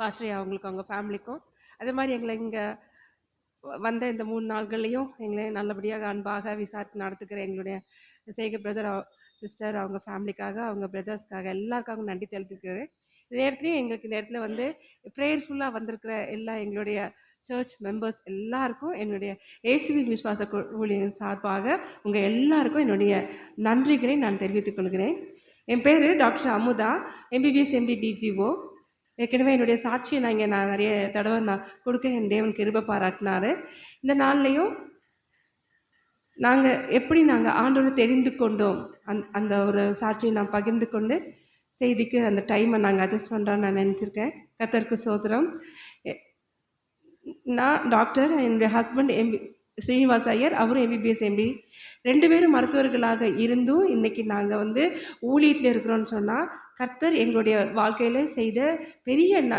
பாஸ்ரே அவங்களுக்கும் அவங்க ஃபேமிலிக்கும் அதே மாதிரி எங்களை இங்கே வந்த இந்த மூணு நாள்கள்லையும் எங்களை நல்லபடியாக அன்பாக விசாரித்து நடத்துக்கிற எங்களுடைய சேகர் பிரதர் சிஸ்டர் அவங்க ஃபேமிலிக்காக அவங்க பிரதர்ஸ்க்காக எல்லாருக்காகவும் நன்றி தெரிவித்துக்கிறேன். நேரத்துலையும் எங்களுக்கு இந்த இடத்துல வந்து ப்ரேயர்ஃபுல்லாக வந்திருக்கிற எல்லா எங்களுடைய சர்ச் மெம்பர்ஸ் எல்லாருக்கும் என்னுடைய ஏசிபி விஸ்வாச ஊழியர் சார்பாக உங்கள் எல்லாருக்கும் என்னுடைய நன்றிகளை நான் தெரிவித்துக் கொள்கிறேன். என் பேர் doctor Amudha MBBS MD DGO ஏற்கனவே என்னுடைய சாட்சியை நான் இங்கே நான் நிறைய தடவை நான் கொடுக்க என் தேவன் கிருப பாராட்டினார். இந்த நாள்லையும் நாங்கள் எப்படி நாங்கள் ஆண்டோடு தெரிந்து கொண்டோம்? அந் அந்த ஒரு சாட்சியை நான் பகிர்ந்து கொண்டு செய்திக்கு அந்த டைமை நாங்கள் அட்ஜஸ்ட் பண்ணுறோன்னு நான் நினச்சிருக்கேன். கத்தருக்கு சோதரம் நான் டாக்டர் என்னுடைய ஹஸ்பண்ட் எம்பி ஸ்ரீனிவாஸ் ஐயர் அவரும் எம்பிபிஎஸ் எம்பி ரெண்டு பேரும் மருத்துவர்களாக இருந்தும் இன்றைக்கி நாங்கள் வந்து ஊழியத்தில் இருக்கிறோன்னு சொன்னால் கர்த்தர் எங்களுடைய வாழ்க்கையில் செய்த பெரிய ந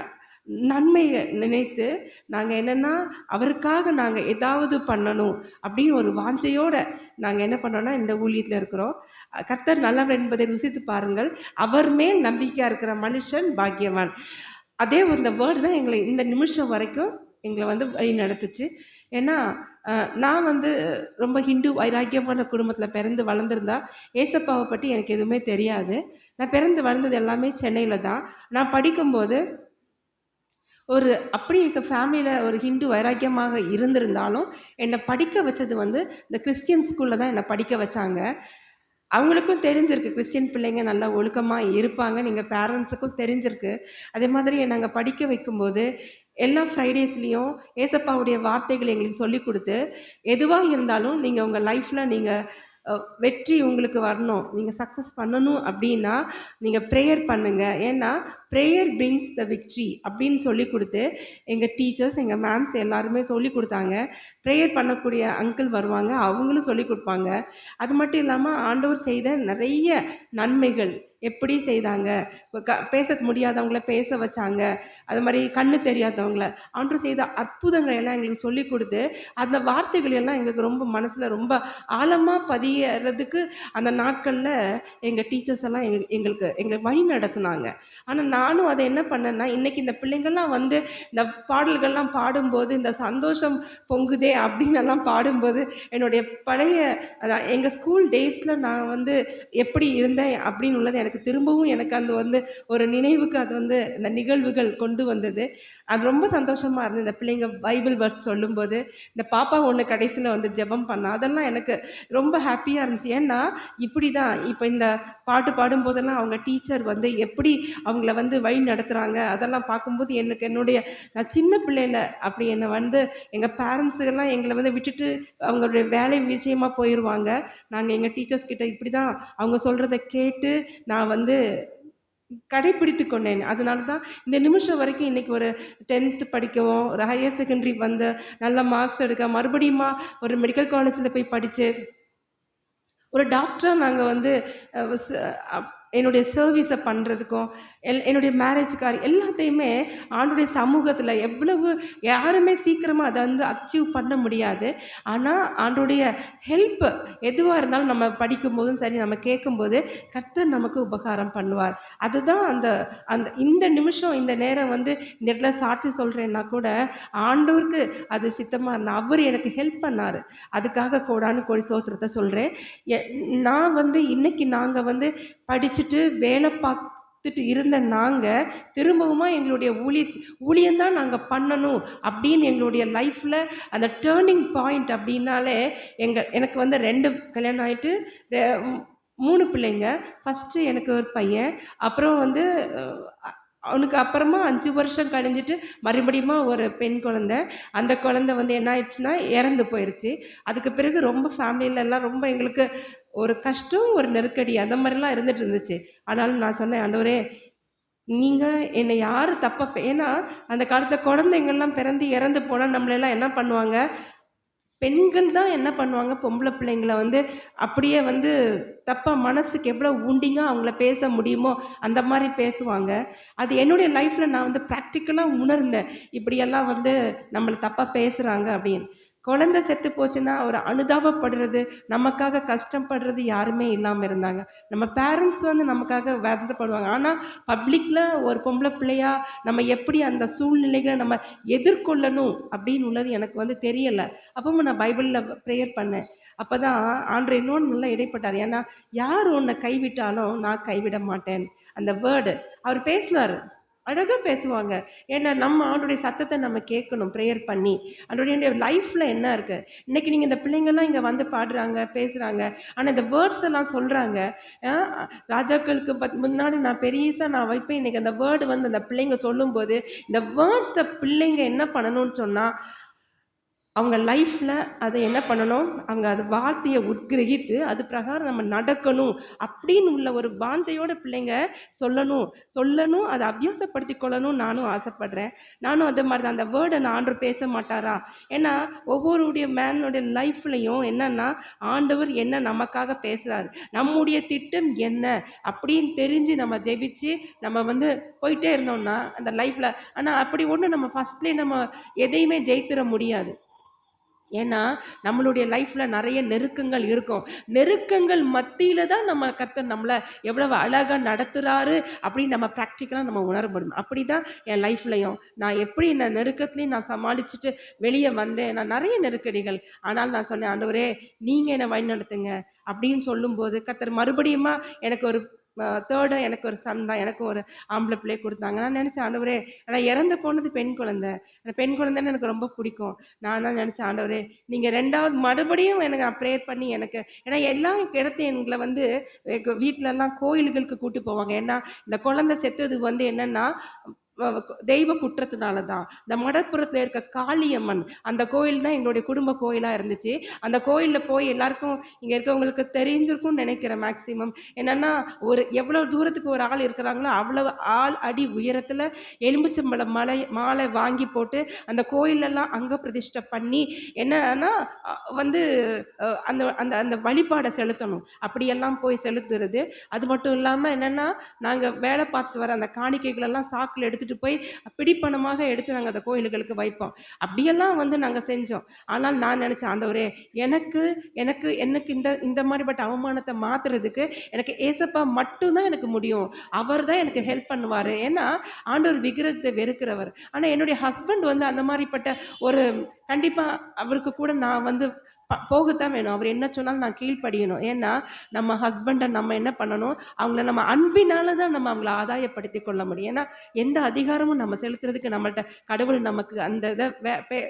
நன்மையை நினைத்து நாங்கள் என்னென்னா அவருக்காக நாங்கள் ஏதாவது பண்ணணும் அப்படின்னு ஒரு வாஞ்சையோடு நாங்கள் என்ன பண்ணோன்னா இந்த ஊழியத்தில் இருக்கிறோம். கர்த்தர் நல்லவர் என்பதை ருசித்து பாருங்கள். அவர் மேல் நம்பிக்கையாக இருக்கிற மனுஷன் பாக்கியவான். அதே ஒரு இந்த வேர்டு தான் எங்களை இந்த நிமிஷம் வரைக்கும் எங்களை வந்து வழி நடத்துச்சு. ஏன்னா நான் வந்து ரொம்ப ஹிந்து வைராக்கியமான குடும்பத்தில் பிறந்து வளர்ந்துருந்தா ஏசப்பாவை பற்றி எனக்கு எதுவுமே தெரியாது. நான் பிறந்து வளர்ந்தது எல்லாமே சென்னையில் தான். நான் படிக்கும்போது ஒரு அப்படி எங்கள் ஃபேமிலியில் ஒரு ஹிந்து வைராக்கியமாக இருந்திருந்தாலும் என்னை படிக்க வச்சது வந்து இந்த கிறிஸ்டியன் ஸ்கூலில் தான் என்னை படிக்க வச்சாங்க. அவங்களுக்கும் தெரிஞ்சிருக்கு கிறிஸ்டின் பிள்ளைங்க நல்லா ஒழுக்கமாக இருப்பாங்க நீங்கள் பேரண்ட்ஸுக்கும் தெரிஞ்சிருக்கு. அதே மாதிரி நாங்கள் படிக்க வைக்கும்போது எல்லா ஃப்ரைடேஸ்லேயும் ஏசப்பாவுடைய வார்த்தைகள் எங்களுக்கு சொல்லி கொடுத்து எதுவாக இருந்தாலும் நீங்கள் உங்கள் லைஃப்பில் நீங்கள் வெற்றி உங்களுக்கு வரணும். நீங்கள் சக்ஸஸ் பண்ணணும் அப்படின்னா நீங்கள் ப்ரேயர் பண்ணுங்கள் ஏன்னா ப்ரேயர் பிரிங்ஸ் த விக்ட்ரி அப்படின்னு சொல்லி கொடுத்து எங்கள் டீச்சர்ஸ் எங்கள் மேம்ஸ் எல்லாருமே சொல்லி கொடுத்தாங்க. ப்ரேயர் பண்ணக்கூடிய அங்கிள் வருவாங்க அவங்களும் சொல்லி கொடுப்பாங்க. அது மட்டும் இல்லாமல் ஆண்டவர் செய்த நிறைய நன்மைகள் எப்படி செய்தாங்க? க பேச முடியாதவங்கள பேச வச்சாங்க. அது மாதிரி கண்ணு தெரியாதவங்கள. ஆண்டவர் செய்த அற்புதங்களை எல்லாம் எங்களுக்கு சொல்லி கொடுத்து அந்த வார்த்தைகள் எல்லாம் எங்களுக்கு ரொம்ப மனசில் ரொம்ப ஆழமாக பதியறதுக்கு அந்த நாட்களில் எங்கள் டீச்சர்ஸ் எல்லாம் எங்க எங்களுக்கு எங்களுக்கு வழி நடத்துனாங்க. ஆனால் நானும் அதை என்ன பண்ணேன்னா இன்னைக்கு இந்த பிள்ளைங்கள்லாம் வந்து இந்த பாடல்கள்லாம் பாடும்போது இந்த சந்தோஷம் பொங்குதே அப்படின்னு எல்லாம் பாடும்போது என்னுடைய பழைய அதான் எங்கள் ஸ்கூல் டேஸில் நான் வந்து எப்படி இருந்தேன் அப்படின்னு உள்ளது எனக்கு எனக்கு திரும்பவும் எனக்கு அந்த வந்து ஒரு நினைவுக்கு அது வந்து இந்த நிகழ்வுகள் கொண்டு வந்தது. அது ரொம்ப சந்தோஷமாக இருந்தது. இந்த பிள்ளைங்க பைபிள் வர்ஸ் சொல்லும்போது இந்த பாப்பா ஒன்று கடைசியில் வந்து ஜெபம் பண்ணா அதெல்லாம் எனக்கு ரொம்ப ஹாப்பியாக இருந்துச்சு. ஏன்னா இப்படி தான் இப்போ இந்த பாட்டு பாடும்போதெல்லாம் அவங்க டீச்சர் வந்து எப்படி அவங்கள வந்து வழி நடத்துகிறாங்க அதெல்லாம் பார்க்கும்போது எனக்கு என்னுடைய நான் சின்ன பிள்ளையில அப்படி என்னை வந்து எங்கள் பேரண்ட்ஸுக்கெல்லாம் எங்களை வந்து விட்டுட்டு அவங்களுடைய வேலை விஷயமா போயிடுவாங்க நாங்கள் எங்கள் டீச்சர்ஸ் கிட்ட இப்படி தான் அவங்க சொல்கிறத கேட்டு நான் நான் வந்து கடைப்பிடித்து கொண்டேன். அதனால தான் இந்த நிமிஷம் வரைக்கும் இன்றைக்கி ஒரு டென்த்து படிக்கவும் ஒரு ஹையர் செகண்டரி வந்து நல்ல மார்க்ஸ் எடுக்க மறுபடியுமா ஒரு மெடிக்கல் காலேஜில் போய் படித்து ஒரு டாக்டராக நாங்கள் வந்து என்னுடைய சர்வீஸை பண்ணுறதுக்கும் எல் என்னுடைய மேரேஜ்கார் எல்லாத்தையுமே ஆண்டுடைய சமூகத்தில் எவ்வளவு யாருமே சீக்கிரமாக அதை வந்து அச்சீவ் பண்ண முடியாது. ஆனால் ஆண்டுடைய ஹெல்ப் எதுவாக இருந்தாலும் நம்ம படிக்கும்போதும் சரி நம்ம கேட்கும்போது கர்த்தர் நமக்கு உபகாரம் பண்ணுவார். அதுதான் அந்த அந்த இந்த நிமிஷம் இந்த நேரம் வந்து இந்த இடத்துல சாட்சி சொல்கிறேன்னா கூட ஆண்டவருக்கு அது சித்தமாக இருந்தால் அவர் எனக்கு ஹெல்ப் பண்ணார். அதுக்காக கோடானு கோடி சோத்திரத்தை சொல்கிறேன் நான் வந்து இன்றைக்கி நாங்கள் வந்து படித்து படிச்சுட்டு வேலை பார்த்துட்டு இருந்த நாங்கள் திரும்பவுமா எங்களுடைய ஊழிய ஊழியந்தான் நாங்கள் பண்ணணும் அப்படின்னு எங்களுடைய லைஃப்பில் அந்த டேர்னிங் பாயிண்ட் அப்படின்னாலே எங்கள் எனக்கு வந்து ரெண்டு கல்யாணம் ஆகிட்டு மூணு பிள்ளைங்க. ஃபஸ்ட்டு எனக்கு ஒரு பையன். அப்புறம் வந்து அவனுக்கு அப்புறமா அஞ்சு வருஷம் கழிஞ்சிட்டு மறுபடியும் ஒரு பெண் குழந்தை. அந்த குழந்தை வந்து என்ன ஆயிடுச்சுன்னா இறந்து போயிடுச்சு அதுக்கு பிறகு ரொம்ப ஃபேமிலியில எல்லாம் ரொம்ப எங்களுக்கு ஒரு கஷ்டம் ஒரு நெருக்கடி அந்த மாதிரிலாம் இருந்துட்டு இருந்துச்சு. ஆனாலும் நான் சொன்னேன் ஆண்டவரே நீங்கள் என்னை யார் தப்ப ஏன்னா அந்த காலத்தில் குழந்தைங்கள்லாம் பிறந்து இறந்து போனால் நம்மளெல்லாம் என்ன பண்ணுவாங்க? பெண்கள் தான் என்ன பண்ணுவாங்க? பொம்பளை பிள்ளைங்கள வந்து அப்படியே வந்து தப்பாக மனசுக்கு எவ்வளோ ஊண்டிங்க அவங்கள பேச முடியுமோ அந்த மாதிரி பேசுவாங்க. அது என்னுடைய லைஃப்பில் நான் வந்து ப்ராக்டிக்கலாக உணர்ந்தேன். இப்படியெல்லாம் வந்து நம்மளை தப்பாக பேசுகிறாங்க அப்படின்னு. குழந்தை செத்து போச்சுன்னா ஒரு அனுதாபப்படுறது நமக்காக கஷ்டப்படுறது யாருமே இல்லாமல் இருந்தாங்க. நம்ம பேரண்ட்ஸ் வந்து நமக்காக வருத்தப்படுவாங்க. ஆனால் பப்ளிக்கில் ஒரு பொம்பளை பிள்ளையா நம்ம எப்படி அந்த சூழ்நிலைகளை நம்ம எதிர்கொள்ளணும் அப்படின்னு உள்ளது எனக்கு வந்து தெரியலை. அப்போ நான் பைபிளில் ப்ரேயர் பண்ணேன். அப்போ தான் ஆண்டு இன்னொன்று நல்லா இடைப்பட்டார். ஏன்னா யார் உன்னை கைவிட்டாலும் நான் கைவிட மாட்டேன். அந்த வேர்டு அவர் பேசினார். அழகாக பேசுவாங்க. ஏன்னா நம்ம அவனுடைய சத்தத்தை நம்ம கேட்கணும் ப்ரேயர் பண்ணி. அவனுடைய லைஃப்பில் என்ன இருக்குது இன்றைக்கி நீங்கள் இந்த பிள்ளைங்கள்லாம் இங்கே வந்து பாடுறாங்க பேசுகிறாங்க ஆனால் இந்த வேர்ட்ஸ் எல்லாம் சொல்கிறாங்க ராஜாக்களுக்கு பத் முன்னாடி நான் பெரியசாக நான் வைப்பேன். இன்றைக்கி அந்த வேர்டு வந்து அந்த பிள்ளைங்க சொல்லும்போது இந்த வேர்ட்ஸை பிள்ளைங்க என்ன பண்ணணும்னு சொன்னால் அவங்க லைஃப்பில் அதை என்ன பண்ணணும்? அவங்க அது வார்த்தையை உட்கிரகித்து அது பிரகாரம் நம்ம நடக்கணும் அப்படின்னு உள்ள ஒரு வாஞ்சையோட பிள்ளைங்க சொல்லணும். சொல்லணும் அதை அபியாசப்படுத்தி கொள்ளணும் நானும் ஆசைப்படுறேன். நானும் அதே மாதிரி தான் அந்த வேர்டை நான் ஆண்டு பேச மாட்டாரா? ஏன்னா ஒவ்வொருடைய மேனுடைய லைஃப்லையும் என்னன்னா ஆண்டவர் என்ன நமக்காக பேசுகிறாரு நம்முடைய திட்டம் என்ன? அப்படின்னு தெரிஞ்சு நம்ம ஜெபிச்சு நம்ம வந்து போயிட்டே இருந்தோம்னா அந்த லைஃப்பில் ஆனால் அப்படி ஒன்று நம்ம ஃபஸ்ட்லேயே நம்ம எதையுமே ஜெயித்திட முடியாது. ஏன்னா நம்மளுடைய லைஃப்பில் நிறைய நெருக்கங்கள் இருக்கும். நெருக்கங்கள் மத்தியில் தான் நம்ம கர்த்தர் நம்மளை எவ்வளவு அழகாக நடத்துகிறாரு அப்படின்னு நம்ம ப்ராக்டிக்கலாக நம்ம உணர முடியும். அப்படி தான் என் லைஃப்லையும் நான் எப்படி இந்த நெருக்கத்துலேயும் நான் சமாளிச்சுட்டு வெளியே வந்தேன். நான் நிறைய நெருக்கடிகள். ஆனால் நான் சொன்னேன் ஆண்டவரே நீங்கள் என்னை வழிநடத்துங்க. அப்படின்னு சொல்லும்போது கர்த்தர் மறுபடியுமா எனக்கு ஒரு தேர்டாக எனக்கு ஒரு சன் தான். எனக்கு ஒரு ஆம்பளை பிள்ளை கொடுத்தாங்க. நான் நினச்சேன் ஆண்டவரே ஆனால் இறந்து போனது பெண் குழந்தை. அந்த பெண் குழந்தைன்னு எனக்கு ரொம்ப பிடிக்கும். நான் தான் நினச்சேன் ஆண்டவரே நீங்கள் ரெண்டாவது மறுபடியும் எனக்கு நான் ப்ரேயர் பண்ணி எனக்கு ஏன்னா எல்லா இடத்தையும் எங்களை வந்து வீட்டிலலாம் கோயில்களுக்கு கூட்டி போவாங்க. ஏன்னா இந்த குழந்தை செத்தது வந்து என்னென்னா தெய்வ குற்றத்தினால தான் இந்த மடப்புறத்தில் இருக்க காளியம்மன் அந்த கோயில் தான் எங்களுடைய குடும்ப கோயிலாக இருந்துச்சு. அந்த கோயிலில் போய் எல்லாருக்கும் இங்கே இருக்கவங்களுக்கு தெரிஞ்சிருக்கும்னு நினைக்கிறேன் மேக்சிமம் என்னென்னா ஒரு எவ்வளோ தூரத்துக்கு ஒரு ஆள் இருக்கிறாங்களோ அவ்வளோ ஆள் அடி உயரத்தில் எலும்புச்சம்பளம் மலை மாலை வாங்கி போட்டு அந்த கோயிலெல்லாம் அங்க பிரதிஷ்டை பண்ணி என்னன்னா வந்து அந்த அந்த அந்த வழிபாடை செலுத்தணும். அப்படியெல்லாம் போய் செலுத்துறது. அது மட்டும் இல்லாமல் என்னென்னா நாங்கள் வேலை பார்த்துட்டு வர அந்த காணிக்கைகளெல்லாம் சாக்கில் எடுத்துகிட்டு எடுத்துகிட்டு போய் பிடிப்பணமாக எடுத்து நாங்கள் அந்த கோயில்களுக்கு வைப்போம். அப்படியெல்லாம் வந்து நாங்கள் செஞ்சோம். ஆனால் நான் நினச்சேன் ஆண்டவரே எனக்கு எனக்கு எனக்கு இந்த இந்த மாதிரிப்பட்ட அவமானத்தை மாற்றுறதுக்கு எனக்கு ஏசப்பா மட்டும்தான் எனக்கு முடியும். அவர் தான் எனக்கு ஹெல்ப் பண்ணுவார். ஏன்னா ஆண்டவர் விக்கிரகத்தை வெறுக்கிறவர். ஆனால் என்னுடைய ஹஸ்பண்ட் வந்து அந்த மாதிரிப்பட்ட ஒரு கண்டிப்பாக அவருக்கு கூட நான் வந்து போகத்தான் வேணும். அவர் என்ன சொன்னாலும் நான் கீழ்ப்படியணும். ஏன்னா நம்ம ஹஸ்பண்டை நம்ம என்ன பண்ணணும்? அவங்கள நம்ம அன்பினால தான் நம்ம அவங்கள ஆதாயப்படுத்தி கொள்ள முடியும். ஏன்னா எந்த அதிகாரமும் நம்ம செலுத்துறதுக்கு நம்மள்கிட்ட கடவுள் நமக்கு அந்த இதை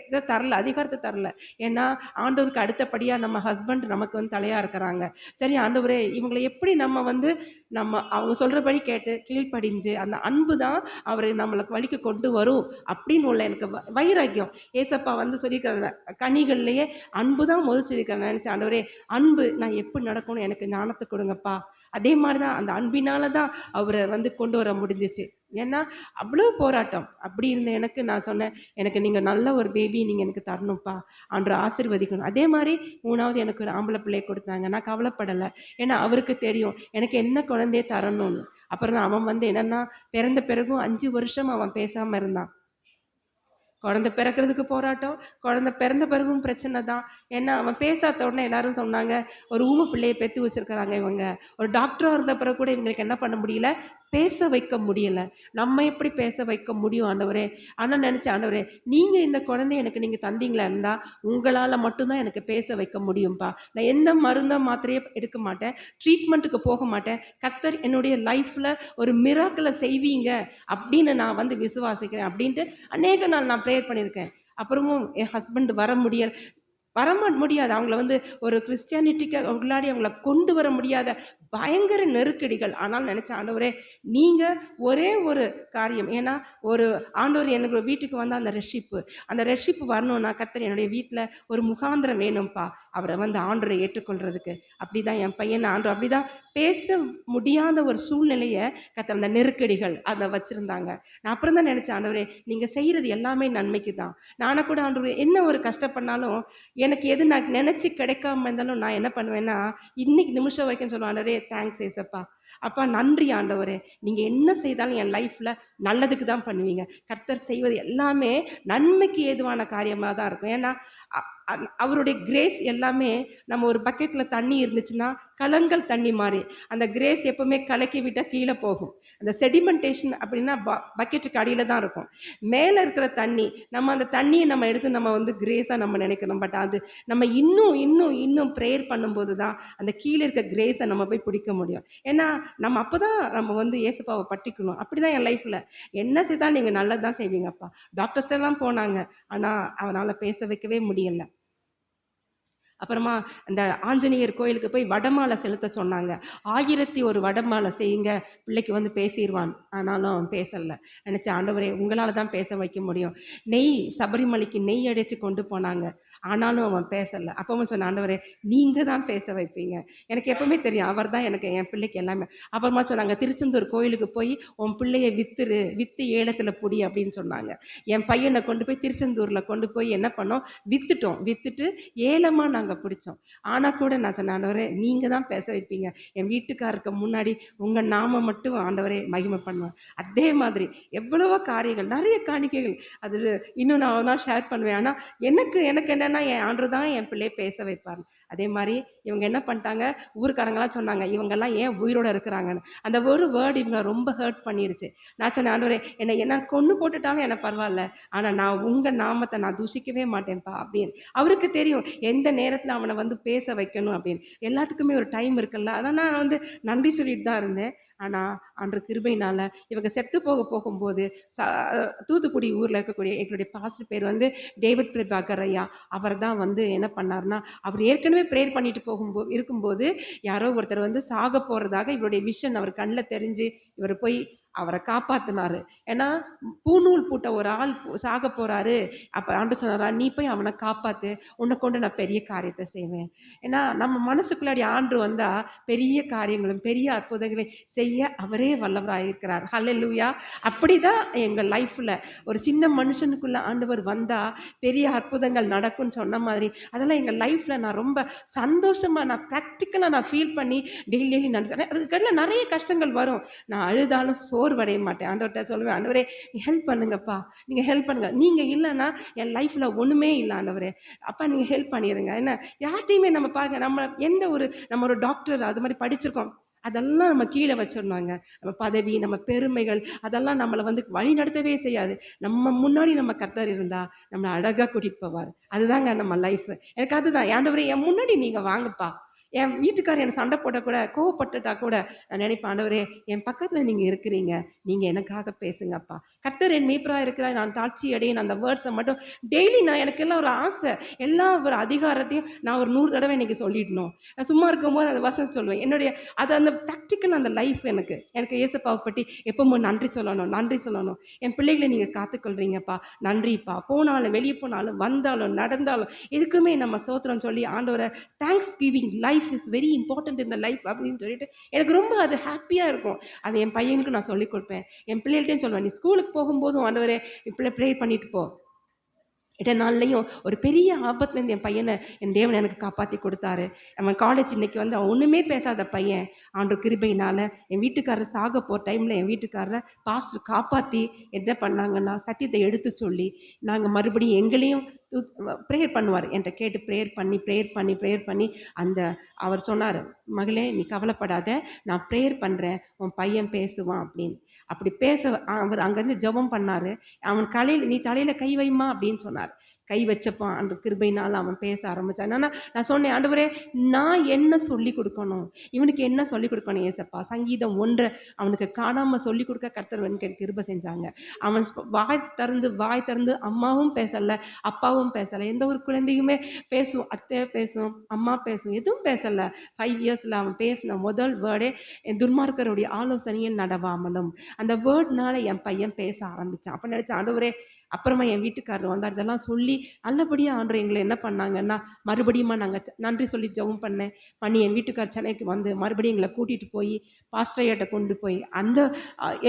இதை தரல அதிகாரத்தை தரல. ஏன்னா ஆண்டவருக்கு அடுத்தபடியாக நம்ம ஹஸ்பண்ட் நமக்கு வந்து தலையாக இருக்கிறாங்க. சரி ஆண்டவரே இவங்களை எப்படி நம்ம வந்து நம்ம அவங்க சொல்கிறபடி கேட்டு கீழ்ப்படிஞ்சு அந்த அன்பு தான் அவரை நம்மளுக்கு வழிக்கு கொண்டு வரும் அப்படின்னு உள்ள எனக்கு வைராக்கியம். ஏசப்பா வந்து சொல்லியிருக்கிற கனிகள்லேயே அன்பு தான் முதல் சொல்லியிருக்கிறேன் நினச்சேன் ஆண்டவரே அன்பு நான் எப்படி நடக்கணும் எனக்கு ஞானத்தை கொடுங்கப்பா. அதே மாதிரி தான் அந்த அன்பினால தான் அவரை வந்து கொண்டு வர முடிஞ்சிச்சு. ஏன்னா அவ்வளோ போராட்டம். அப்படி இருந்த எனக்கு நான் சொன்னேன் எனக்கு நீங்கள் நல்ல ஒரு பேபி நீங்கள் எனக்கு தரணும்ப்பா அன்று ஆசிர்வதிக்கணும். அதே மாதிரி மூணாவது எனக்கு ஒரு ஆம்பளை பிள்ளையை கொடுத்தாங்க. நான் கவலைப்படலை. ஏன்னா அவருக்கு தெரியும் எனக்கு என்ன குழந்தைய தரணும்னு? அப்புறம் அவன் வந்து என்னென்னா பிறந்த பிறகும் அஞ்சு வருஷம் அவன் பேசாமல் இருந்தான். குழந்த பிறக்கிறதுக்கு போராட்டம் குழந்த பிறந்த பிறகும் பிரச்சனை தான். ஏன்னா அவன் பேசாத உடனே எல்லாரும் சொன்னாங்க ஒரு ஊமை பிள்ளையை பெற்று வச்சுருக்கிறாங்க இவங்க. ஒரு டாக்டராக இருந்த பிறகு கூட இவங்களுக்கு என்ன பண்ண முடியல? பேச வைக்க முடியலை. நம்ம எப்படி பேச வைக்க முடியும் ஆண்டவரே? ஆனால் நினச்சேன் ஆண்டவரே நீங்கள் இந்த குழந்தைய எனக்கு நீங்கள் தந்தீங்களா இருந்தால் உங்களால் மட்டும்தான் எனக்கு பேச வைக்க முடியும்ப்பா நான் எந்த மருந்தை மாத்திரையே எடுக்க மாட்டேன் ட்ரீட்மெண்ட்டுக்கு போக மாட்டேன். கத்தர் என்னுடைய லைஃப்பில் ஒரு மிராக்கில் செய்வீங்க அப்படின்னு நான் வந்து விசுவாசிக்கிறேன் அப்படின்ட்டு அநேக நாள் நான் ப்ரேயர் பண்ணியிருக்கேன். அப்புறமும் என் ஹஸ்பண்ட் வர முடியல. வர முடியாது. அவங்கள வந்து ஒரு கிறிஸ்டியானிட்டிக்கு உள்ளாடி அவங்கள கொண்டு வர முடியாத பயங்கர நெருக்கடிகள். ஆனால் நினச்ச ஆண்டவரே நீங்கள் ஒரே ஒரு காரியம். ஏன்னா ஒரு ஆண்டவர் எனக்கு வீட்டுக்கு வந்தால் அந்த ரெஷிப்பு அந்த ரெஷிப்பு வரணும்னா கத்தர் என்னுடைய வீட்டில் ஒரு முகாந்திரம் வேணும்ப்பா அவரை வந்து ஆண்டரை ஏற்றுக்கொள்கிறதுக்கு அப்படி தான் என் பையன் ஆண்டு அப்படி தான் பேச முடியாத ஒரு சூழ்நிலையை கத்தர் அந்த நெருக்கடிகள் அதை வச்சுருந்தாங்க. நான் அப்புறம் தான் நினச்சேன் ஆண்டவரே நீங்கள் செய்கிறது எல்லாமே நன்மைக்கு தான். நானும் கூட ஆண்டவர் என்ன ஒரு கஷ்டப்பட்டாலும் எனக்கு எது நான் நினச்சி கிடைக்காம இருந்தாலும் நான் என்ன பண்ணுவேன்னா இன்னைக்கு நிமிஷம் வரைக்கும் சொல்லுவேன் ஆண்டவரே தேங்க்ஸ் ஏசப்பா அப்பா நன்றி ஆண்டவரே. நீங்கள் என்ன செய்தாலும் என் லைஃப்பில் நல்லதுக்கு தான் பண்ணுவீங்க. கர்த்தர் செய்வது எல்லாமே நன்மைக்கு ஏதுவான காரியமாக தான் இருக்கும். ஏன்னா அ- அவருடைய கிரேஸ் எல்லாமே நம்ம ஒரு பக்கெட்டில் தண்ணி இருந்துச்சுன்னா கலங்கள் தண்ணி மாதிரி அந்த கிரேஸ் எப்போவுமே கலக்கி விட்டால் கீழே போகும். அந்த செடிமெண்டேஷன் அப்படின்னா ப பக்கெட்டுக்கு அடியில் தான் இருக்கும். மேலே இருக்கிற தண்ணி நம்ம அந்த தண்ணியை நம்ம எடுத்து நம்ம வந்து கிரேஸாக நம்ம நினைக்கணும். பட் அது நம்ம இன்னும் இன்னும் இன்னும் ப்ரேயர் பண்ணும்போது தான் அந்த கீழே இருக்க கிரேஸை நம்ம போய் பிடிக்க முடியும். ஏன்னா நம்ம அப்போ தான் நம்ம வந்து ஏசப்பாவை பட்டிக்கணும் அப்படி தான் என் லைஃப்பில் என்ன செய்தாலும் நீங்கள் நல்லது தான் செய்வீங்கப்பா டாக்டர்ஸ்டெல்லாம் போனாங்க. ஆனால் அவனால் பேச வைக்கவே முடியலை. அப்புறமா இந்த ஆஞ்சநேயர் கோயிலுக்கு போய் வடமாலை செலுத்த சொன்னாங்க. ஆயிரத்தி ஒரு வடமாலை செய்யுங்க. பிள்ளைக்கு வந்து பேசிடுவான் ஆனாலும் அவன் பேசலை. நினச்சி ஆண்டவரே உங்களால் தான் பேச வைக்க முடியும். நெய் சபரிமலைக்கு நெய் அடைச்சி கொண்டு போனாங்க. ஆனாலும் அவன் பேசலை. அப்பவும் சொன்ன ஆண்டவரே நீங்கள் தான் பேச வைப்பீங்க. எனக்கு எப்பவுமே தெரியும் அவர் தான் எனக்கு என் பிள்ளைக்கு எல்லாமே. அப்புறமா சொன்னாங்க திருச்செந்தூர் கோயிலுக்கு போய் உன் பிள்ளைய வித்துரு வித்து ஏலத்தில் புடி அப்படின்னு சொன்னாங்க. என் பையனை கொண்டு போய் திருச்செந்தூரில் கொண்டு போய் என்ன பண்ணோம்? வித்துட்டோம். வித்துட்டு ஏலமாக நாங்கள் பிடிச்சோம். ஆனால் கூட நான் சொன்ன ஆண்டவரே நீங்கள் தான் பேச வைப்பீங்க. என் வீட்டுக்காருக்கு முன்னாடி உங்கள் நாம மட்டும் ஆண்டவரே மகிமை பண்ணுவேன். அதே மாதிரி எவ்வளவோ காரியங்கள் நிறைய காணிக்கைகள். அது இன்னும் நான் ஷேர் பண்ணுவேன். ஆனால் எனக்கு எனக்கு என்ன இல்லைன்னா என் ஆண்டு தான் என் பிள்ளையை பேச வைப்பார். அதே மாதிரி இவங்க என்ன பண்ணிட்டாங்க? ஊருக்காரங்களாம் சொன்னாங்க இவங்கெல்லாம் ஏன் உயிரோட இருக்கிறாங்கன்னு? அந்த ஒரு வேர்டு இவங்க ரொம்ப ஹர்ட் பண்ணிருச்சு. நான் சொன்னேன் ஆண்டவரே என்னை என்ன கொன்று போட்டுட்டாலும் எனக்கு பரவாயில்ல. ஆனால் நான் உங்கள் நாமத்தை நான் தூஷிக்கவே மாட்டேன்ப்பா. அப்படின்னு. அவருக்கு தெரியும் எந்த நேரத்தில் அவனை வந்து பேச வைக்கணும் அப்படின்னு. எல்லாத்துக்குமே ஒரு டைம் இருக்குல்ல. அதான் நான் வந்து நன்றி சொல்லிட்டு தான் இருந்தேன். ஆனால் அன்று கிருபையினால் இவங்க செத்து போக போகும்போது ச தூத்துக்குடி ஊரில் இருக்கக்கூடிய எங்களுடைய பாஸ்டர் பேர் வந்து டேவிட் பிரபாகர் ஐயா. அவர் தான் வந்து என்ன பண்ணார்னா அவர் ஏற்கனவே ப்ரேயர் பண்ணிட்டு போகும்போது இருக்கும்போது யாரோ ஒருத்தர் வந்து சாக போகிறதாக இவருடைய விஷன் அவர் கண்ணில் தெரிஞ்சு இவர் போய் அவரை காப்பாற்றினாரு ஏன்னா பூநூல் பூட்ட ஒரு ஆள் சாக போகிறாரு அப்போ ஆண்டு சொன்னாரா நீ போய் அவனை காப்பாற்று உன்னை கொண்டு நான் பெரிய காரியத்தை செய்வேன். ஏன்னா நம்ம மனசுக்குள்ளாடி ஆண்டு வந்தால் பெரிய காரியங்களும் பெரிய அற்புதங்களையும் செய்ய அவரே வல்லவராக இருக்கிறார். ஹalleluya. அப்படிதான் எங்கள் லைஃப்பில் ஒரு சின்ன மனுஷனுக்குள்ளே ஆண்டவர் வந்தால் பெரிய அற்புதங்கள் நடக்கும்னு சொன்ன மாதிரி அதெல்லாம் எங்கள் லைஃப்பில் நான் ரொம்ப சந்தோஷமாக நான் ப்ராக்டிக்கலாக நான் ஃபீல் பண்ணி டெய்லி டெய்லி நினச்சேன் அதுக்கு கடல நிறைய கஷ்டங்கள் வரும். நான் அழுதாலும் சோர்வடைய மாட்டேன் ஆண்டவர்கிட்ட சொல்லுவேன் ஆண்டவரே ஹெல்ப் பண்ணுங்கப்பா. நீங்கள் ஹெல்ப் பண்ணுங்க. நீங்கள் இல்லைன்னா என் லைஃப்பில் ஒன்றுமே இல்லை ஆண்டவரே. அப்பா நீங்கள் ஹெல்ப் பண்ணிடுங்க என்ன? யார்ட்டையுமே நம்ம பாருங்க நம்ம எந்த ஒரு நம்ம ஒரு டாக்டர் அது மாதிரி படிச்சிருக்கோம். அதெல்லாம் நம்ம கீழே வச்சிடணுங்க. நம்ம பதவி நம்ம பெருமைகள் அதெல்லாம் நம்மளை வந்து வழி நடத்தவே செய்யாது. நம்ம முன்னாடி நம்ம கர்த்தர் இருந்தால் நம்மளை அழகாக கூட்டிகிட்டு போவார். அதுதாங்க நம்ம லைஃப் எனக்கு அதுதான். ஆண்டவரே என் முன்னாடி நீங்கள் வாங்கப்பா. என் வீட்டுக்கார் என்னை சண்டை போட்டால் கூட கோவப்பட்டுட்டா கூட நான் நினைப்பேன் ஆண்டவரே என் பக்கத்தில் நீங்கள் இருக்கிறீங்க. நீங்கள் எனக்காக பேசுங்கப்பா. கர்த்தர் என் மீப்பராக இருக்கிறார். நான் தாட்சி அடையேன். அந்த வேர்ட்ஸை மட்டும் டெய்லி நான் எனக்கு எல்லாம் ஒரு ஆசை. எல்லா ஒரு அதிகாரத்தையும் நான் ஒரு நூறு தடவை இன்றைக்கி சொல்லிடணும். நான் சும்மா இருக்கும்போது அந்த வசனம் சொல்லுவேன். என்னுடைய அது அந்த ப்ராக்டிக்கல் அந்த லைஃப் எனக்கு. எனக்கு இயேசப்பாவை பற்றி எப்பவும் நன்றி சொல்லணும் நன்றி சொல்லணும். என் பிள்ளைகளை நீங்கள் காத்துக்கொள்றீங்கப்பா. நன்றிப்பா. போனாலும் வெளியே போனாலும் வந்தாலும் நடந்தாலும் எதுக்குமே நம்ம சோத்திரம் சொல்லி ஆண்டவரை thanks giving life is very important இந்த லைஃப் அப்படின்னு சொல்லிட்டு எனக்கு ரொம்ப அது ஹாப்பியாக இருக்கும். அது என் பையனுக்கு நான் சொல்லிக் கொடுப்பேன். என் பிள்ளைகள்ட்டையும் சொல்லுவேன் நீ ஸ்கூலுக்கு போகும்போதும் ஆண்டவரே இப்படி ப்ரே பண்ணிட்டு போ. இட நாள்லையும் ஒரு பெரிய ஆபத்துலேருந்து என் பையனை என் தேவன் எனக்கு காப்பாற்றி கொடுத்தாரு. அவன் காலேஜ் இன்னைக்கு வந்து அவன் ஒன்றுமே பேசாத பையன். ஆண்டு கிருபையினால் என் வீட்டுக்காரர் சாக போகிற டைமில் என் வீட்டுக்காரரை பாஸ்டர் காப்பாற்றி என்ன பண்ணாங்கன்னா சத்தியத்தை எடுத்து சொல்லி நாங்கள் மறுபடியும் எங்களையும் ப்ரேயர் பண்ணுவார். என்கிட்ட கேட்டு ப்ரேயர் பண்ணி ப்ரேயர் பண்ணி ப்ரேயர் பண்ணி அந்த அவர் சொன்னார் மகளே நீ கவலைப்படாத நான் ப்ரேயர் பண்ணுறேன் உன் பையன் பேசுவான் அப்படின்னு. அப்படி பேச அவர் அங்கேருந்து ஜெபம் பண்ணார். அவன் தலையில் நீ தலையில் கை வைமா அப்படின்னு சொன்னார். கை வச்சப்பான் அந்த கிருபையினால் அவன் பேச ஆரம்பித்தான் ஆனால் நான் சொன்னேன் ஆண்டவரே நான் என்ன சொல்லி கொடுக்கணும்? இவனுக்கு என்ன சொல்லி கொடுக்கணும் ஏசப்பா? சங்கீதம் ஒன்றை அவனுக்கு காணாமல் சொல்லி கொடுக்க கர்த்தர் எனக்கு கிருபை செஞ்சாங்க. அவன் வாய் திறந்து வாய் திறந்து அம்மாவும் பேசலை அப்பாவும் பேசலை எந்த ஒரு குழந்தையுமே பேசும் அத்தை பேசும் அம்மா பேசும் எதுவும் பேசலை. ஃபைவ் இயர்ஸில் அவன் பேசின முதல் வேர்டே துர்மார்க்கருடைய ஆலோசனையை நடவாமலும் அந்த வேர்ட்னால என் பையன் பேச ஆரம்பித்தான் அப்போ நினச்சேன் ஆண்டவரே அப்புறமா என் வீட்டுக்காரர் வந்தார். இதெல்லாம் சொல்லி நல்லபடியாக ஆண்டு எங்களை என்ன பண்ணாங்கன்னா மறுபடியுமா நாங்கள் நன்றி சொல்லி ஜெபம் பண்ணேன். பண்ணி என் வீட்டுக்கார் சென்னைக்கு வந்து மறுபடியும் எங்களை கூட்டிகிட்டு போய் பாஸ்டரையிட்ட கொண்டு போய் அந்த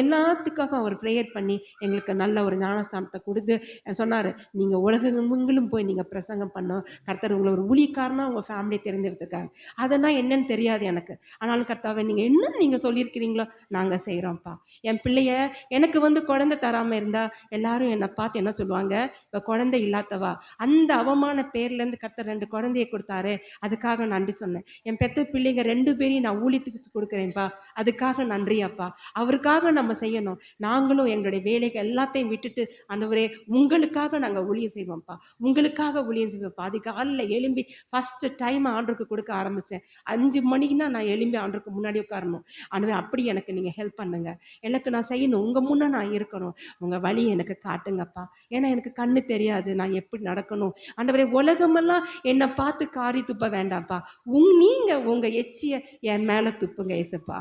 எல்லாத்துக்காக அவர் ப்ரேயர் பண்ணி எங்களுக்கு நல்ல ஒரு ஞானஸ்தானத்தை கொடுத்து சொன்னார் நீங்கள் உலகங்களும் போய் நீங்கள் பிரசங்கம் பண்ணோம் கர்த்தர் உங்களை ஒரு ஊழியக்காரனா உங்கள் ஃபேமிலியை தேர்ந்தெடுத்துருக்காங்க அதெல்லாம் என்னன்னு தெரியாது எனக்கு. ஆனாலும் கர்த்தாவை நீங்கள் என்ன நீங்கள் சொல்லியிருக்கிறீங்களோ நாங்கள் செய்கிறோம்ப்பா என் பிள்ளைய எனக்கு வந்து குழந்தை தராமல் இருந்தால் எல்லாரும் என்னை பார்த்து என்ன சொல்லுவாங்க? இப்போ குழந்தை இல்லாதவா? அந்த அவமான பேர்லேருந்து கர்த்தர் ரெண்டு குழந்தைய கொடுத்தாரு. அதுக்காக நன்றி சொன்னேன். என் பெத்த பிள்ளைங்க ரெண்டு பேரையும் நான் ஊழியத்துக்கு கொடுக்குறேன்ப்பா அதுக்காக நன்றி அப்பா. அவருக்காக நம்ம செய்யணும். நாங்களும் எங்களுடைய வேலைகள் எல்லாத்தையும் விட்டுட்டு அந்தவரே உங்களுக்காக நாங்கள் ஊழியம் செய்வோம்ப்பா. உங்களுக்காக ஊழியம் செய்வோம்ப்பா அது காலையில் எழும்பி ஃபஸ்ட்டு டைம் ஆண்டருக்கு கொடுக்க ஆரம்பித்தேன் அஞ்சு மணிக்குன்னா நான் எழும்பி ஆண்டருக்கு முன்னாடி உட்காரணும். ஆனால் அப்படி எனக்கு நீங்கள் ஹெல்ப் பண்ணுங்க. எனக்கு நான் செய்யணும். உங்கள் முன்னே நான் இருக்கணும். உங்கள் வழி எனக்கு காட்டுங்கப்பா. ஏன்னா எனக்கு கண்ணு தெரியாது. நான் எப்படி நடக்கணும்? ஆண்டவரே உலகமெல்லாம் என்னை பார்த்து காரி துப்ப வேண்டாம்ப்பா. உங் நீங்கள் உங்கள் எச்சியை என் மேலே துப்புங்க ஏசப்பா.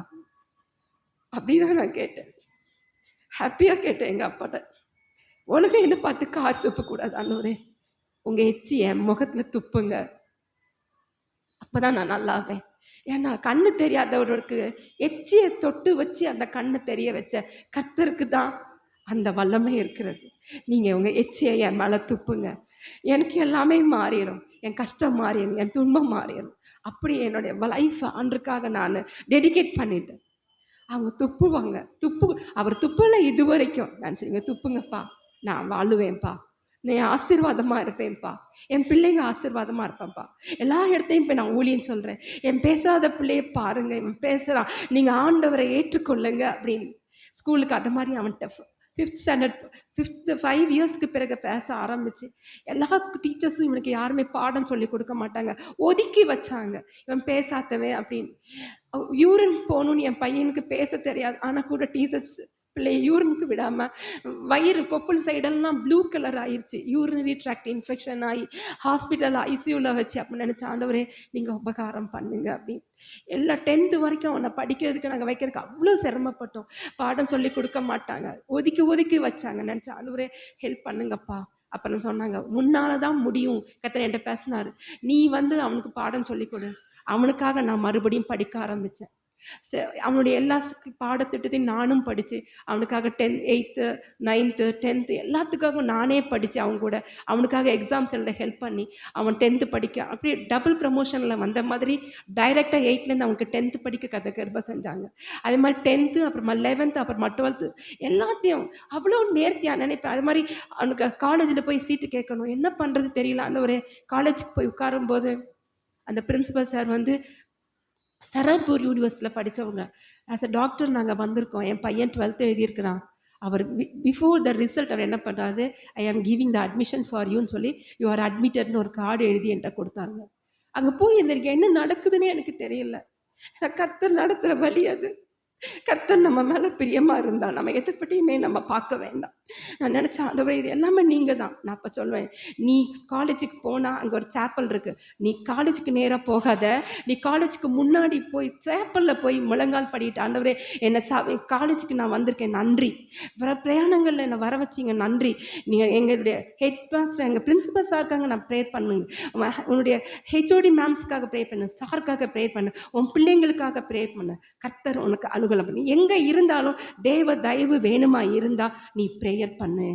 அப்படிதான் நான் கேட்டேன். ஹாப்பியாக கேட்டேன் எங்கள் அப்பாட்ட. உலகம் என்ன பார்த்து கார் துப்பக்கூடாது அண்ணூரே உங்கள் எச்சி என் முகத்தில் துப்புங்க. அப்போ தான் நான் நல்லாவேன். ஏன்னா கண்ணு தெரியாதவருக்கு எச்சியை தொட்டு வச்சு அந்த கண்ணை தெரிய வச்ச கத்தருக்கு தான் அந்த வல்லமை இருக்கிறது. நீங்கள் உங்கள் எச்சியை என் மேலே துப்புங்க. எனக்கு எல்லாமே மாறிடும் என் கஷ்டம் மாறிடும் என் துன்பம் மாறிடும் அப்படி என்னுடைய லைஃப் அன்றுக்காக நான் டெடிகேட் பண்ணிட்டேன். அவங்க துப்புவாங்க. துப்பு அவர் துப்புல இது வரைக்கும் நான் சரிங்க துப்புங்கப்பா. நான் வாழுவேன்ப்பா. நான் ஆசீர்வாதமாக இருப்பேன்ப்பா. என் பிள்ளைங்க ஆசீர்வாதமாக இருப்பேன்ப்பா. எல்லா இடத்தையும் போய் நான் ஊழியன்னு சொல்கிறேன் என் பேசாத பிள்ளைய பாருங்கள் இவன் பேசுகிறான் நீங்கள் ஆண்டவரை ஏற்றுக்கொள்ளுங்க அப்படின்னு. ஸ்கூலுக்கு அது மாதிரி அவன் tough fifth standard fifth five இயர்ஸ்க்கு பிறகு பேச ஆரம்பிச்சு எல்லா டீச்சர்ஸும் இவனுக்கு யாருமே பாடம் சொல்லி கொடுக்க மாட்டாங்க. ஒதுக்கி வச்சாங்க. இவன் பேசாதவன் அப்படின்னு. யூரின் போகணும்னு என் பையனுக்கு பேச தெரியாது. ஆனால் கூட டீச்சர்ஸ் பிள்ளை யூரினுக்கு விடாமல் வயிறு கொப்புள் சைடெல்லாம் ப்ளூ கலர் ஆயிடுச்சு யூரினரி ட்ராக்ட் இன்ஃபெக்ஷன் ஆகி ஹாஸ்பிட்டல் ஐசியூவில் வச்சு அப்படின்னு நினச்ச ஆண்டவரே நீங்கள் உபகாரம் பண்ணுங்க அப்படின்னு. எல்லா டென்த்து வரைக்கும் அவனை படிக்கிறதுக்கு நாங்கள் வைக்கிறதுக்கு அவ்வளோ சிரமப்பட்டோம். பாடம் சொல்லி கொடுக்க மாட்டாங்க. ஒதுக்கி ஒதுக்கி வச்சாங்க நினச்ச ஆண்டவரே ஹெல்ப் பண்ணுங்கப்பா அப்புறம் சொன்னாங்க. முன்னால தான் முடியும். கத்தர் என்கிட்ட பேசினார். நீ வந்து அவனுக்கு பாடம் சொல்லி கொடு. அவனுக்காக நான் மறுபடியும் படிக்க ஆரம்பித்தேன் அவனுடைய எல்லா பாடத்திட்டத்தையும் நானும் படித்து அவனுக்காக டென் எயித்து நைன்த்து டென்த்து எல்லாத்துக்காகவும் நானே படித்து அவங்க கூட அவனுக்காக எக்ஸாம்ஸ் எழுத ஹெல்ப் பண்ணி அவன் டென்த்து படிக்க அப்படியே டபுள் ப்ரமோஷனில் வந்த மாதிரி டைரெக்டாக எயிட்லேருந்து அவனுக்கு டென்த்து படிக்க கதை கருப்பாக செஞ்சாங்க. அதே மாதிரி டென்த்து அப்புறமா லெவன்த்து அப்புறமா டுவெல்த்து எல்லாத்தையும் அவ்வளோ நேர்த்தியாக நினைப்பேன். அது மாதிரி அவனுக்கு காலேஜில் போய் சீட்டு கேட்கணும். என்ன பண்ணுறது தெரியல. அந்த ஒரு காலேஜுக்கு போய் உட்காரும்போது அந்த பிரின்சிபல் சார் வந்து சரண்பூர் யூனிவர்சிட்டியில் படித்தவங்க ஆஸ் அ டாக்டர் நாங்கள் வந்திருக்கோம். என் பையன் டுவெல்த்து எழுதியிருக்கிறான். அவர் பிஃபோர் த ரிசல்ட் அவர் என்ன பண்ணுறாரு ஐ ஆம் கிவிங் த அட்மிஷன் ஃபார் யூன்னு சொல்லி யூ ஆர் அட்மிட்டட்னு ஒரு கார்டு எழுதி என்கிட்ட கொடுத்தாங்க. அங்கே போய் இந்த என்ன நடக்குதுன்னே எனக்கு தெரியல. கத்தர் நடத்துகிற வழி அது. கர்த்தர் நம்ம மேலே பிரியமாக இருந்தால் நம்ம எதிர்பட்டியுமே நம்ம பார்க்க வேண்டாம். நான் நினச்சேன் ஆண்டவரே இது எல்லாமே நீங்கள் தான் நான் அப்போ சொல்லுவேன் நீ காலேஜுக்கு போனால் அங்கே ஒரு சேப்பல் இருக்குது நீ காலேஜுக்கு நேராக போகாத. நீ காலேஜுக்கு முன்னாடி போய் சேப்பலில் போய் முழங்கால் படிட்டு ஆண்டவரே என்னை சா காலேஜுக்கு நான் வந்திருக்கேன். நன்றி. வர பிரயாணங்களில் என்னை வர வச்சிங்க. நன்றி. நீங்கள் எங்களுடைய ஹெட் மாஸ்டர் எங்கள் பிரின்சிபல் சாருக்காக நான் ப்ரேயர் பண்ணுங்க உன்னுடைய ஹெச்ஓடி மேம்ஸ்க்காக ப்ரே பண்ணு சாருக்காக ப்ரே பண்ணு உன் பிள்ளைங்களுக்காக ப்ரே பண்ணு. கர்த்தர் உனக்கு அனுகூலம் பண்ணி எங்கே இருந்தாலும் தெய்வ தயவு வேணுமா இருந்தால் நீ ப்ரேயர் பண்ணு.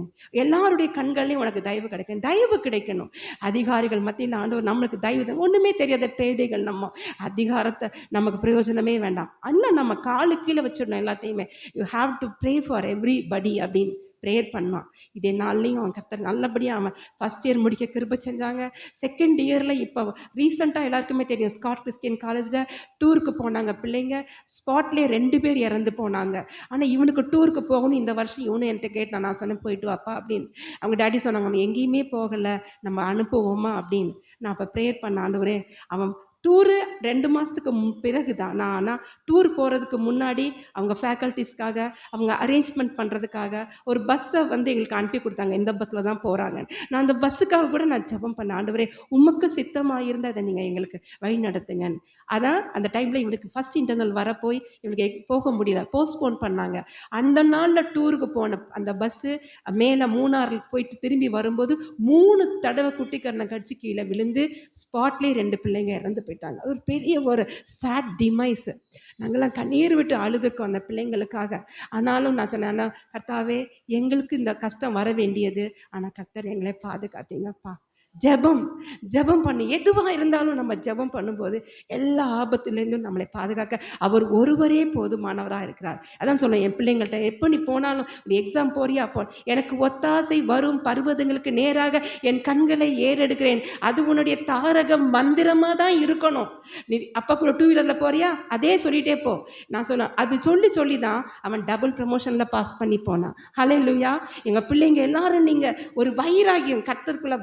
எல்லாருடைய கண்கள்லையும் உனக்கு தயவு கிடைக்கும் தயவு கிடைக்கணும். அதிகாரிகள் மத்தியில் ஆண்டவர் நம்மளுக்கு தயவு ஒன்றுமே தெரியாத பேதைகள் நம்ம. அதிகாரத்தை நமக்கு பிரயோஜனமே வேண்டாம். அண்ணா நம்ம காலு கீழே வச்சிடணும் எல்லாத்தையுமே. You have to pray for every படி அப்படின்னு. ப்ரேயர் பண்ணான் இதே நாள்லேயும் அவன் கத்தர் நல்லபடியாக அவன் ஃபஸ்ட் இயர் முடிக்க கிருப செஞ்சாங்க. செகண்ட் இயரில் இப்போ ரீசெண்டாக எல்லாருக்குமே தெரியும். ஸ்காட் கிறிஸ்டியன் காலேஜில் டூருக்கு போனாங்க பிள்ளைங்க. ஸ்பாட்லேயே ரெண்டு பேர் இறந்து போனாங்க. ஆனால் இவனுக்கு டூருக்கு போகணும் இந்த வருஷம் இவனு என்கிட்ட கேட்டான் நான் சொன்னேன் போயிட்டு வாப்பா அப்படின்னு. அவங்க டேடி சொன்னாங்க அவன் எங்கேயுமே போகலை. நம்ம அனுப்புவோமா? அப்படின்னு. நான் அப்போ ப்ரேயர் பண்ண ஆண்டவரே அவன் டூரு ரெண்டு மாதத்துக்கு பிறகு தான் நான் ஆனால் டூர் போகிறதுக்கு முன்னாடி அவங்க ஃபேக்கல்ட்டிஸ்க்காக அவங்க அரேஞ்ச்மெண்ட் பண்ணுறதுக்காக ஒரு பஸ்ஸை வந்து எங்களுக்கு அனுப்பி கொடுத்தாங்க. இந்த பஸ்ஸில் தான் போகிறாங்க நான் அந்த பஸ்ஸுக்காக கூட நான் ஜெபம் பண்ணேன். ஆண்டவரே உமக்கு சித்தமாக இருந்தால் அதை நீங்கள் எங்களுக்கு வழி நடத்துங்க ஆனால் அந்த டைமில் இவனுக்கு ஃபஸ்ட் இன்டர்னல் வர போய் இவனுக்கு போக முடியல. போஸ்ட்போன் பண்ணாங்க. அந்த நாளில் டூருக்கு போன அந்த பஸ்ஸு மேலே மூணாறுக்கு போயிட்டு திரும்பி வரும்போது மூணு தடவை குட்டிக்கரணை கடிச்சு கீழே விழுந்து ஸ்பாட்லேயே ரெண்டு பிள்ளைங்க இறந்து போயிட்டாங்க. அது ஒரு பெரிய ஒரு சேட் டிமைஸ் நாங்கள்லாம் கண்ணீர் விட்டு அழுதுருக்கோம் அந்த பிள்ளைங்களுக்காக. ஆனாலும் நான் சொன்னேன் ஆனால் கர்த்தாவே எங்களுக்கு இந்த கஷ்டம் வர வேண்டியது. ஆனால் கர்த்தர் எங்களை பாதுகாத்தீங்கப்பா. ஜெபம் ஜெபம் பண்ணி எதுவாக இருந்தாலும் நம்ம ஜெபம் பண்ணும்போது எல்லா ஆபத்துலேருந்தும் நம்மளை பாதுகாக்க அவர் ஒருவரே போதுமானவராக இருக்கிறார். அதான் சொல்ல என் பிள்ளைங்கள்ட்ட எப்போ நீ போனாலும் நீ எக்ஸாம் போறியா போ. எனக்கு ஒத்தாசை வரும் பருவதங்களுக்கு நேராக என் கண்களை ஏறெடுக்கிறேன். அது உன்னுடைய தாரக மந்திரமாக தான் இருக்கணும். நீ அப்பா கூட டூ வீலரில் போறியா? அதே சொல்லிட்டே போ. நான் சொன்னேன் அது சொல்லி சொல்லி தான் அவன் டபுள் ப்ரமோஷனில் பாஸ் பண்ணி போனான். ஹலே லுயா எங்கள் பிள்ளைங்க எல்லாரும் நீங்கள் ஒரு வைராகியம் கர்த்தருக்குள்ள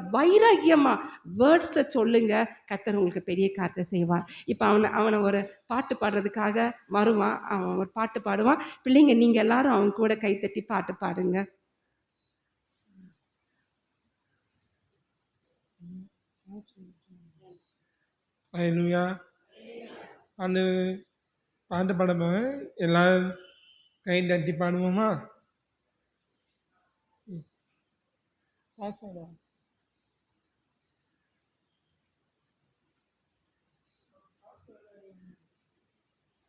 வைராகியமாக வேர்ட்ஸை சொல்லுங்க. கர்த்தர் உங்களுக்கு பெரிய காரியத்தை செய்வார். இப்போ அவனை அவனை ஒரு பாட்டு பாடுறதுக்காக வருவான். அவன் ஒரு பாட்டு பாடுவான். பிள்ளைங்க நீங்கள் எல்லாரும் அவன் கூட கைத்தட்டி பாட்டு பாடுங்க. அந்த பாட்டு பாடும்போது எல்லாம் கை தட்டி பாடுவோமா? ம். பாஸ் ஆயிடும்.